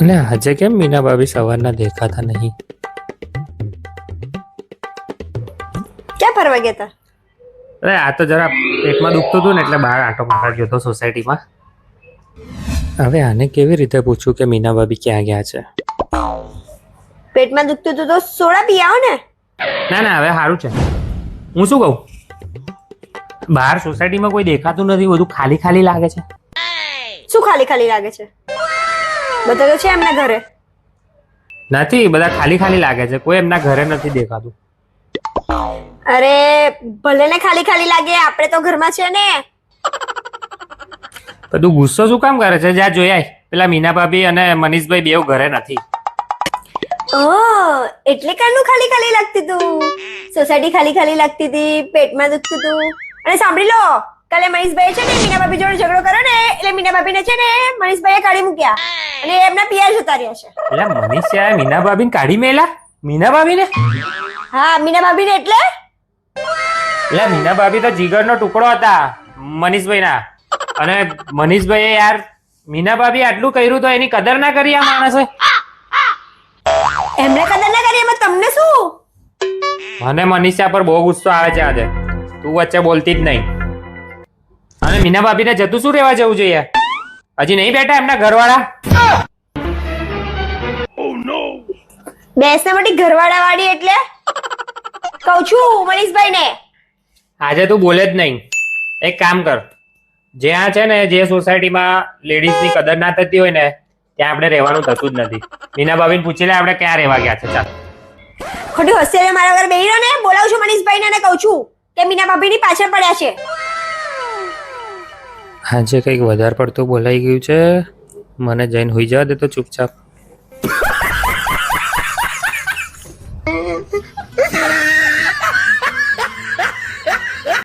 અને આજે કેમ મીના ભાભી સવારના દેખાતા નહીં? ક્યાં ફરવા ગયા તા? અરે આ તો જરા પેટમાં દુખતું હતું ને એટલે બહાર આંટો મારવા ગયો હતો સોસાયટીમાં. હવે આને કેવી રીતે પૂછું કે મીના ભાભી ક્યાં ગયા છે? પેટમાં દુખતું હતું તો સોડા પી આવો ને. ના ના હવે સારું છે. હું શું કહું? બહાર સોસાયટીમાં કોઈ દેખાતું નથી બધું ખાલી ખાલી લાગે છે. શું ખાલી ખાલી લાગે છે? બધા તો છે એમના ઘરે? નથી બધા ખાલી ખાલી લાગે છે. કોઈ એમના ઘરે નથી દેખાતું. અરે ભલે ને ખાલી ખાલી લાગે આપણે તો ઘરમાં છે ને. બધું ગુસ્સો શું કામ કરે છે? જ્યાં જોઈ આય. પેલા મીના ભાભી અને મનીષભાઈ બેવ ઘરે નથી. ઓ એટલે કાનું ખાલી ખાલી લાગતી તું? સોસાયટી ખાલી ખાલી લાગતી હતી પેટમાં દુખતું તું. અને સાંભળી લો કાલે મનીષભાઈ છે ને મીના ભાભી જોડે ઝઘડો કર્યો ને એટલે મીના ભાભીને છે ને મનીષભાઈએ કાઢી મૂક્યા. અને એમના પિયા જતા રહ્યા છે એટલે મનીષા મીના ભાભીને કાઢી મેલા? મીના ભાભીને? હા મીના ભાભીને એટલે? એટલે મીના ભાભી તો જીગરનો ટુકડો હતા મનીષભાઈના. અને મનીષભાઈએ યાર મીના ભાભી આટલું કર્યું તો એની કદર ના કરી આ માણસે. એમને કદર ના કરી એમાં તમને શું? મને મનીષા પર બહુ ગુસ્સો આવે છે આજે. તું વચ્ચે બોલતી જ નહીં. અને મીના ભાભીને જતું શું રહેવા જવું જોઈએ? હજી નહીં બેઠા એમના ઘરવાળા? બેસના માટે ઘરવાળા વાળી એટલે? કઉ છું મનીષભાઈ ને આજે તું બોલે જ નહીં. એક કામ કર. જ્યાં છે ને જે સોસાયટીમાં લેડીઝની કદર ના થતી હોય ને ત્યાં આપણે રહેવાનું થતું જ નથી. મીના ભાભી પૂછી લે આપણે ક્યાં રહેવા ગયા છે ચાલ. ખોટી હોસ્ટેલે મારા ઘરે બેહી રહ્યો ને? બોલાવું છું મનીષભાઈ ને અને કહું છું કે મીના ભાભીની પાછળ પડ્યા છે. આજે કંઈક વધારે પડતું બોલાઈ ગયું છે? મને જઈને હોઈ જવા દે તો ચૂપચાપ.